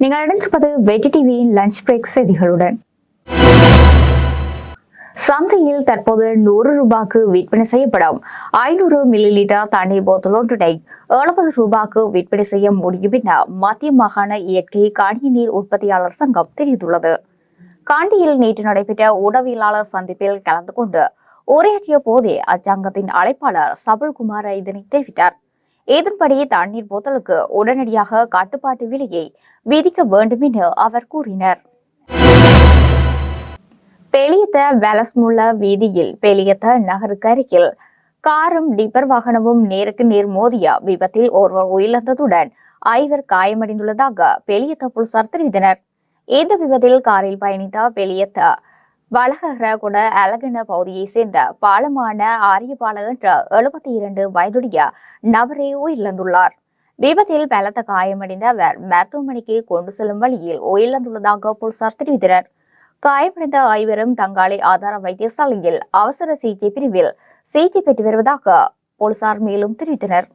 நீங்கள் இணைந்திருப்பது வெட்டி டிவியின் லஞ்ச் பிரேக் செய்திகளுடன். சந்தையில் தற்போது நூறு ரூபாய்க்கு விற்பனை செய்யப்படும். ஐநூறு மில்லி லிட்டர் தண்ணீர் போத்தல் ஒன்றினை எழுபது ரூபாய்க்கு விற்பனை செய்ய முடியும் என மத்திய மாகாண இயற்கை காணிய நீர் உற்பத்தியாளர் சங்கம் தெரிவித்துள்ளது. காண்டியில் நேற்று நடைபெற்ற உடவியலாளர் சந்திப்பில் கலந்து கொண்டு உரையாற்றிய போதே அச்சங்கத்தின் அழைப்பாளர் சபல்குமார் இதனை தெரிவித்தார். இதன்படி தண்ணீர் போத்தலுக்கு உடனடியாக கட்டுப்பாட்டு விலையை விதிக்க வேண்டும் என அவர் கூறினார். பெலியத்த வெலஸ்முள்ள வீதியில் பெலியத்த நகருக்கு அருகில் காரும் டிப்பர் வாகனமும் நேருக்கு நேர் மோதிய விபத்தில் ஒருவர் உயிரிழந்ததுடன் ஐவர் காயமடைந்துள்ளதாக பெலியத்த போலீசார் தெரிவித்தனர். இந்த விபத்தில் காரில் பயணித்த பெலியத்த வளகர அழகன பகுதியைச் சேர்ந்த பாலமான ஆரியபால என்ற எழுபத்தி இரண்டு வயதுடைய நபரே உயிரிழந்துள்ளார். விபத்தில் பலத்த காயமடைந்த அவர் மருத்துவமனைக்கு கொண்டு செல்லும் வழியில் உயிரிழந்துள்ளதாக போலீசார் தெரிவித்தனர். காயமடைந்த ஐவரும் தங்காலை ஆதார வைத்தியசாலையில் அவசர சிகிச்சை பிரிவில் சிகிச்சை பெற்று வருவதாக போலீசார் மேலும் தெரிவித்தனர்.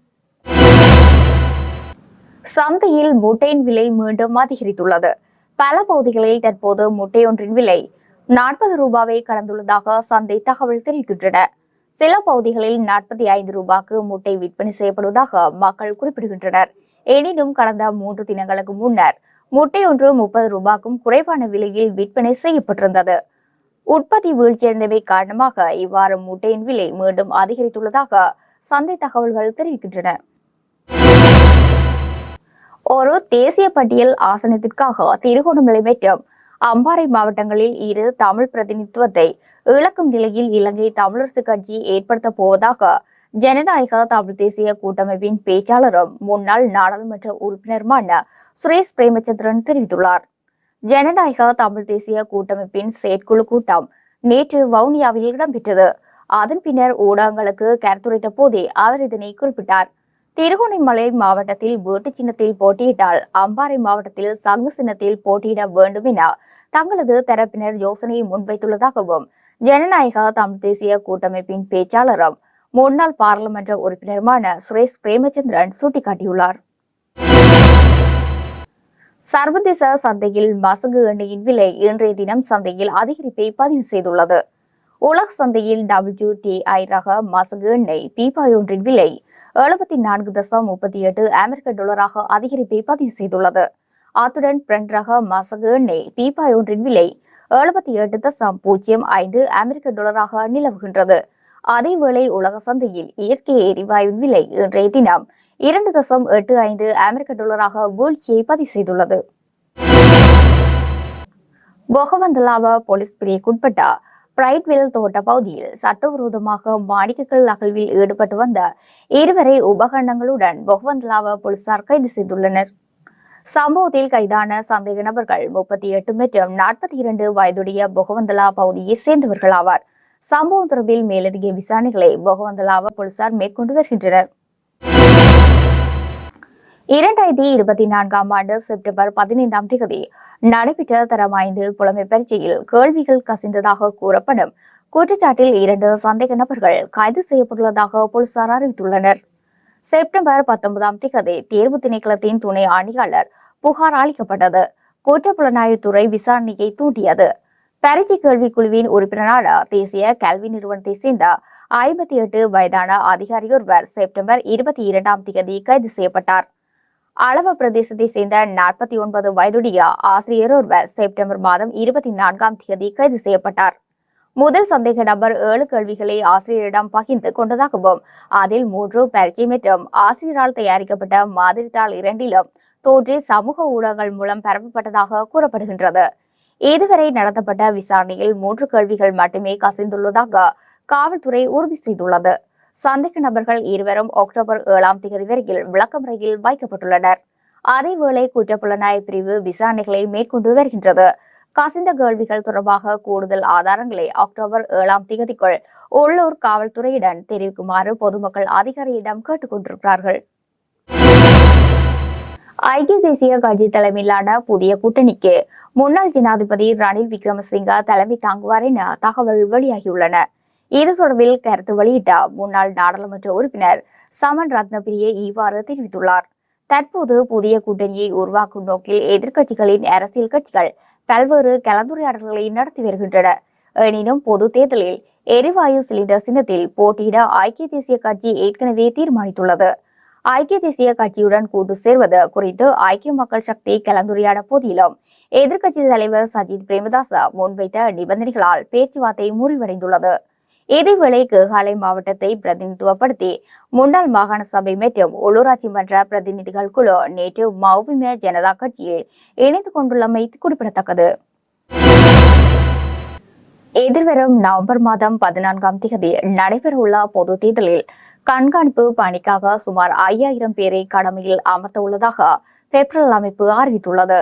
சந்தையில் முட்டையின் விலை மீண்டும் அதிகரித்துள்ளது. பல பகுதிகளில் தற்போது முட்டையொன்றின் விலை நாற்பது ரூபாவை கடந்துள்ளதாக சந்தை தகவல் தெரிவிக்கின்றன. சில பகுதிகளில் நாற்பத்தி ஐந்து ரூபாய்க்கு முட்டை விற்பனை செய்யப்படுவதாக மக்கள் குறிப்பிடுகின்றனர். எனினும் கடந்த மூன்று தினங்களுக்கு முன்னர் முட்டை ஒன்று முப்பது ரூபாய்க்கும் குறைவான விலையில் விற்பனை செய்யப்பட்டிருந்தது. உற்பத்தி வீழ்ச்சியடைந்தவை காரணமாக இவ்வாறு முட்டையின் விலை மீண்டும் அதிகரித்துள்ளதாக சந்தை தகவல்கள் தெரிவிக்கின்றன. ஒரு தேசிய பட்டியல் ஆசனத்திற்காக திருகோணமலை மற்றும் அம்பாறை மாவட்டங்களில் இரு தமிழ் பிரதிநிதித்துவத்தை இழக்கும் நிலையில் இலங்கை தமிழரசு கட்சி ஏற்படுத்த போவதாக ஜனநாயக தமிழ் தேசிய கூட்டமைப்பின் பேச்சாளரும் முன்னாள் நாடாளுமன்ற உறுப்பினருமான சுரேஷ் பிரேமச்சந்திரன் தெரிவித்துள்ளார். ஜனநாயக தமிழ் தேசிய கூட்டமைப்பின் செயற்குழு கூட்டம் நேற்று வவுனியாவில் இடம்பெற்றது. அதன் பின்னர் ஊடகங்களுக்கு கருத்துரைத்த போதே அவர் இதனை குறிப்பிட்டார். திருகோணமலை மாவட்டத்தில் வீட்டு சின்னத்தில் போட்டியிட்டால் அம்பாறை மாவட்டத்தில் சங்கு சின்னத்தில் போட்டியிட வேண்டும் என தங்களது தரப்பினர் யோசனையை முன்வைத்துள்ளதாகவும் ஜனநாயக தமிழ் தேசிய கூட்டமைப்பின் பேச்சாளரும் முன்னாள் பாராளுமன்ற உறுப்பினருமான சுரேஷ் பிரேமச்சந்திரன் சுட்டிக்காட்டியுள்ளார். சர்வதேச சந்தையில் மசகு எண்ணெயின் விலை இன்றைய தினம் சந்தையில் அதிகரிப்பை பதிவு செய்துள்ளது. உலக சந்தையில் டபிள்யூ டி ரக மசகு எண்ணெய் பீப்பாய் ஒன்றின் விலை எழுபத்தி நான்கு தசம் முப்பத்தி எட்டு அமெரிக்க டாலராக அதிகரிப்பை பதிவு செய்துள்ளது. அத்துடன் பிரண்ட் ரக மசகு எண்ணெய் பீப்பாய் ஒன்றின் விலை எழுபத்தி எட்டு தசம் பூஜ்ஜியம் ஐந்து அமெரிக்க டாலராக நிலவுகின்றது. அதேவேளை உலக சந்தையில் இயற்கை எரிவாயுவின் விலை இன்றைய தினம் இரண்டு தசம் எட்டு ஐந்து அமெரிக்க டாலராக வீழ்ச்சியை பதிவு செய்துள்ளது. பொகவந்தலாவ போலீஸ் பிரிவுக்குட்பட்ட பிரைட்வில் தோட்ட பகுதியில் சட்டவிரோதமாக மாணிக்கக்கல் அகழ்வில் ஈடுபட்டு வந்த இருவரை உபகரணங்களுடன் பொகவந்தலாவ போலீசார் கைது செய்துள்ளனர். சம்பவத்தில் கைதான சந்தேக நபர்கள் முப்பத்தி எட்டு மற்றும் நாற்பத்தி இரண்டு வயதுடைய பொகவந்தலா பகுதியை சேர்ந்தவர்கள் ஆவார். சம்பவம் தொடர்பில் மேலதிக விசாரணைகளை பொகவந்தலாவ போலீசார் மேற்கொண்டு வருகின்றனர். இரண்டாயிரத்தி இருபத்தி நான்காம் ஆண்டு செப்டம்பர் பதினைந்தாம் தேதி நடைபெற்ற தரம் ஐந்து புலமை பரீட்சையில் கேள்விகள் கசிந்ததாக கூறப்படும். குற்றச்சாட்டில் இரண்டு சந்தேக நபர்கள் கைது செய்யப்பட்டுள்ளதாக போலீசார் அறிவித்துள்ளனர். செப்டம்பர் பத்தொன்பதாம் தேதி தேர்வு திணைக்களத்தின் துணை ஆணையாளர் புகார் அளிக்கப்பட்டது. குற்றப்புலனாய்வுத்துறை விசாரணையை தூண்டியது. பரீட்சை கேள்விக்குழுவின் உறுப்பினரான தேசிய கல்வி நிறுவனத்தை சேர்ந்த ஐம்பத்தி எட்டு வயதான அதிகாரியொருவர் செப்டம்பர் இருபத்தி இரண்டாம் தேதி கைது செய்யப்பட்டார். அளவ பிரதேசத்தை சேர்ந்த நாற்பத்தி ஒன்பது வயதுடைய ஆசிரியர் ஒருவர் செப்டம்பர் மாதம் இருபத்தி நான்காம் தேதி கைது செய்யப்பட்டார். முதல் சந்தேக நபர் ஏழு கேள்விகளை ஆசிரியரிடம் பகிர்ந்து கொண்டதாகவும் அதில் மூன்று பயிற்சி மற்றும் ஆசிரியரால் தயாரிக்கப்பட்ட மாதிரித்தாள் இரண்டிலும் தோன்றி சமூக ஊடகங்கள் மூலம் பரப்பப்பட்டதாக கூறப்படுகின்றது. இதுவரை நடத்தப்பட்ட விசாரணையில் மூன்று கேள்விகள் மட்டுமே கசிந்துள்ளதாக காவல்துறை உறுதி செய்துள்ளது. சந்தேக நபர்கள் இருவரும் அக்டோபர் ஏழாம் தேதி வரையில் விளக்கமறையில் வைக்கப்பட்டுள்ளனர். அதேவேளை குற்றப்புலனாய்வு பிரிவு விசாரணைகளை மேற்கொண்டு வருகின்றது. கசிந்த கேள்விகள் தொடர்பாக கூடுதல் ஆதாரங்களை அக்டோபர் ஏழாம் தேதிக்குள் உள்ளூர் காவல்துறையிடம் தெரிவிக்குமாறு பொதுமக்கள் அதிகாரியிடம் கேட்டுக் கொண்டிருக்கிறார்கள் ஐக்கிய தேசிய கட்சி தலைமையிலான புதிய கூட்டணிக்கு முன்னாள் ஜனாதிபதி ரணில் விக்ரமசிங்க தலைமை தாங்குவார் என தகவல் வெளியாகியுள்ளன. இது தொடர்பில் கருத்து வெளியிட்ட முன்னாள் நாடாளுமன்ற உறுப்பினர் சமன் ரத்னபிரியே இவ்வாறு தெரிவித்துள்ளார். தற்போது புதிய கூட்டணியை உருவாக்கும் நோக்கில் எதிர்க்கட்சிகளின் அரசியல் கட்சிகள் பல்வேறு கலந்துரையாடல்களை நடத்தி வருகின்றன. எனினும் பொது தேர்தலில் எரிவாயு சிலிண்டர் சின்னத்தில் போட்டியிட ஐக்கிய தேசிய கட்சி ஏற்கனவே தீர்மானித்துள்ளது. ஐக்கிய தேசிய கட்சியுடன் கூட்டு சேர்வது குறித்து ஐக்கிய மக்கள் சக்தி கலந்துரையாட போதிலும் எதிர்க்கட்சி தலைவர் சஜித் பிரேமதாச முன்வைத்த நிபந்தனைகளால் பேச்சுவார்த்தை முறிவடைந்துள்ளது. இதேவேளை கேகாலை மாவட்டத்தை பிரதிநிதித்துவப்படுத்தி முன்னாள் மாகாண சபை மற்றும் உள்ளூராட்சி மன்ற பிரதிநிதிகள் குழு நேற்று மௌபிம ஜனதா கட்சியில் இணைந்து கொண்டுள்ளமை குறிப்பிடத்தக்கது. எதிர்வரும் நவம்பர் மாதம் பதினான்காம் தேதி நடைபெறவுள்ள பொது தேர்தலில் கண்காணிப்பு பணிக்காக சுமார் ஐயாயிரம் பேரை கடமையில் அமர்த்த உள்ளதாக பெப்ரல் அமைப்பு அறிவித்துள்ளது.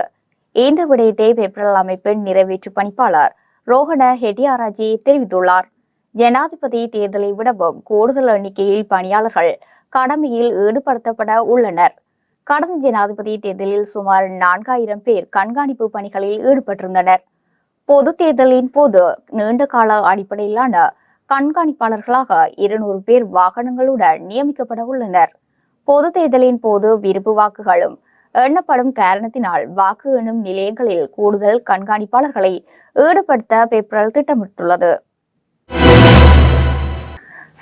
இந்த விடயத்தை பெப்ரல் அமைப்பின் நிறைவேற்று பணிப்பாளர் ரோஹன ஹெட்டியாராஜி தெரிவித்துள்ளார். ஜனாதிபதி தேர்தலை விடவும் கூடுதல் எண்ணிக்கையில் பணியாளர்கள் கடமையில் ஈடுபடுத்தப்பட உள்ளனர். கடந்த ஜனாதிபதி தேர்தலில் சுமார் நான்காயிரம் பேர் கண்காணிப்பு பணிகளில் ஈடுபட்டிருந்தனர். பொது தேர்தலின் போது நீண்ட கால அடிப்படையிலான கண்காணிப்பாளர்களாக இருநூறு பேர் வாகனங்களுடன் நியமிக்கப்பட உள்ளனர். பொது தேர்தலின் போது விருப்பு வாக்குகளும் எண்ணப்படும் காரணத்தினால் வாக்கு எண்ணும் நிலையங்களில் கூடுதல் கண்காணிப்பாளர்களை ஈடுபடுத்த பெப்ரல் திட்டமிட்டுள்ளது.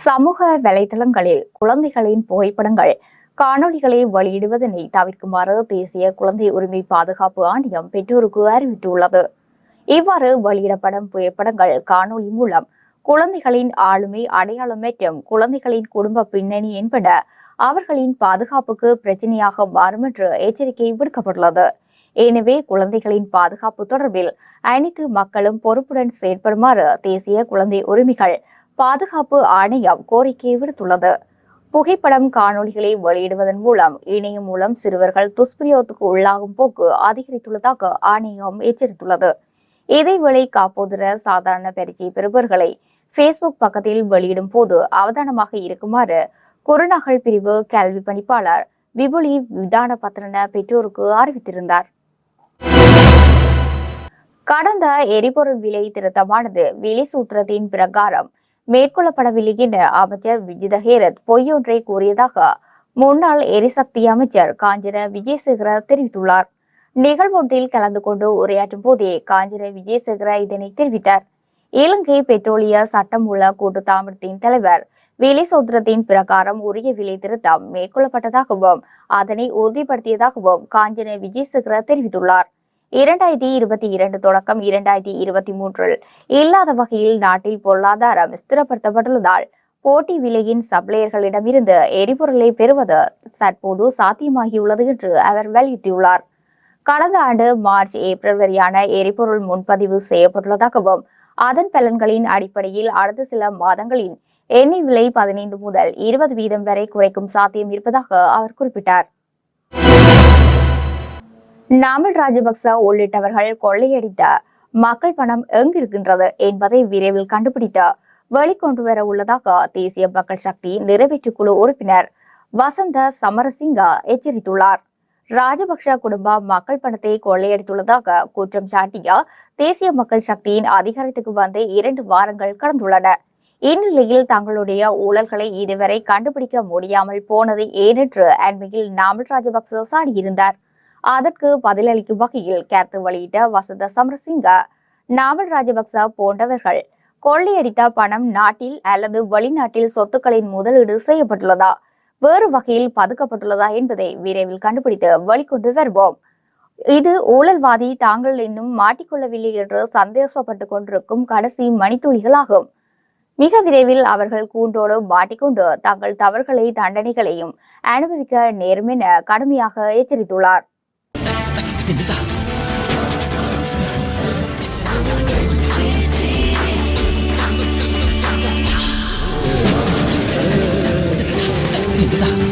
சமூக வலைதளங்களில் குழந்தைகளின் புகைப்படங்கள் காணொலிகளை வெளியிடுவதனை தவிர்க்குமாறு தேசிய குழந்தை உரிமை பாதுகாப்பு ஆணையம் பெற்றோருக்கு அறிவித்துள்ளது. இவ்வாறு வெளியிடப்படும் புகைப்படங்கள் காணொலி மூலம் குழந்தைகளின் ஆளுமை அடையாளம் மற்றும் குழந்தைகளின் குடும்ப பின்னணி என்பன அவர்களின் பாதுகாப்புக்கு பிரச்சனையாக மாறும் என்று எச்சரிக்கை விடுக்கப்பட்டுள்ளது. எனவே குழந்தைகளின் பாதுகாப்பு தொடர்பில் அனைத்து மக்களும் பொறுப்புடன் செயற்படுமாறு தேசிய குழந்தை உரிமைகள் பாதுகாப்பு ஆணையம் கோரிக்கை விடுத்துள்ளது. புகைப்படம் காணொளிகளை வெளியிடுவதன் மூலம் இணையம் மூலம் சிறுவர்கள் துஷ்பிரயோகத்துக்கு உள்ளாகும் போக்கு அதிகரித்துள்ளதாக ஆணையம் எச்சரித்துள்ளது. இதேவேளை காப்போதர சாதாரண பரீட்சை பெறுபவர்களை ஃபேஸ்புக் பக்கத்தில் வெளியிடும் போது அவதானமாக இருக்குமாறு குறுநகல் பிரிவு கல்வி பணிப்பாளர் விபுலி விதான பத்திரன பெற்றோருக்கு அறிவித்திருந்தார். கடந்த எரிபொருள் விலை திருத்தமானது விலை சூத்திரத்தின் பிரகாரம் மேற்கொள்ளப்படவில்லை என அமைச்சர் விஜித ஹேரத் பொய்யொன்றை கூறியதாக முன்னாள் எரிசக்தி அமைச்சர் காஞ்சன விஜயசேகர தெரிவித்துள்ளார். நிகழ்வொன்றில் கலந்து கொண்டு உரையாற்றும் போதே காஞ்சன விஜயசேகர இதனை தெரிவித்தார். இலங்கை பெட்ரோலிய சட்டமூல கூட்டு தாமிரத்தின் தலைவர் விலை சோதனத்தின் பிரகாரம் உரிய விலை திருத்தம் மேற்கொள்ளப்பட்டதாகவும் அதனை உறுதிப்படுத்தியதாகவும் காஞ்சன விஜயசேகர தெரிவித்துள்ளார். இரண்டாயிரத்தி இருபத்தி இரண்டு தொடக்கம் இரண்டாயிரத்தி இருபத்தி மூன்றில் இல்லாத வகையில் நாட்டில் பொருளாதாரம் ஸ்திரப்படுத்தப்பட்டுள்ளதால் போட்டி விலையின் சப்ளையர்களிடமிருந்து எரிபொருளை பெறுவது தற்போது சாத்தியமாகியுள்ளது என்று அவர் வெளியிட்டுள்ளார். கடந்த ஆண்டு மார்ச் ஏப்ரல் வரையான எரிபொருள் முன்பதிவு செய்யப்பட்டுள்ளதாகவும் அதன் பலன்களின் அடிப்படையில் அடுத்த சில மாதங்களின் எண்ணெய் விலை பதினைந்து முதல் இருபது வீதம் வரை குறைக்கும் சாத்தியம் இருப்பதாக அவர் குறிப்பிட்டார். நாமல் ராஜபக்ச உள்ளிட்டவர்கள் கொள்ளையடித்த மக்கள் பணம் எங்கிருக்கின்றது என்பதை விரைவில் கண்டுபிடித்து வெளிக்கொண்டு வர உள்ளதாக தேசிய மக்கள் சக்தி நிறைவேற்று குழு உறுப்பினர் வசந்த சமரசிங்க எச்சரித்துள்ளார். ராஜபக்ஷ குடும்பம் மக்கள் பணத்தை கொள்ளையடித்துள்ளதாக குற்றம் சாட்டிய தேசிய மக்கள் சக்தியின் அதிகாரத்துக்கு வந்து இரண்டு வாரங்கள் கடந்துள்ளன. இந்நிலையில் தங்களுடைய ஊழல்களை இதுவரை கண்டுபிடிக்க முடியாமல் போனது ஏனென்று அண்மையில் நாமல் ராஜபக்ச சாடியிருந்தார். அதற்கு பதிலளிக்கும் வகையில் கருத்து வெளியிட்ட வசந்த சமரசிங்க நாவல் ராஜபக்ச போன்றவர்கள் கொள்ளையடித்த பணம் நாட்டில் அல்லது வெளிநாட்டில் சொத்துக்களின் முதலீடு செய்யப்பட்டுள்ளதா? வேறு வகையில் பதுக்கப்பட்டுள்ளதா என்பதை விரைவில் கண்டுபிடித்து வெளிக்கொண்டு வருவோம். இது ஊழல்வாதி தாங்கள் இன்னும் மாட்டிக்கொள்ளவில்லை என்று சந்தேகப்பட்டுக் கொண்டிருக்கும் கடைசி மணித்துளிகளாகும். மிக விரைவில் அவர்கள் கூண்டோடு மாட்டிக்கொண்டு தங்கள் தவறுகளை தண்டனைகளையும் அனுபவிக்க நேரும் என கடுமையாக எச்சரித்துள்ளார். Basta.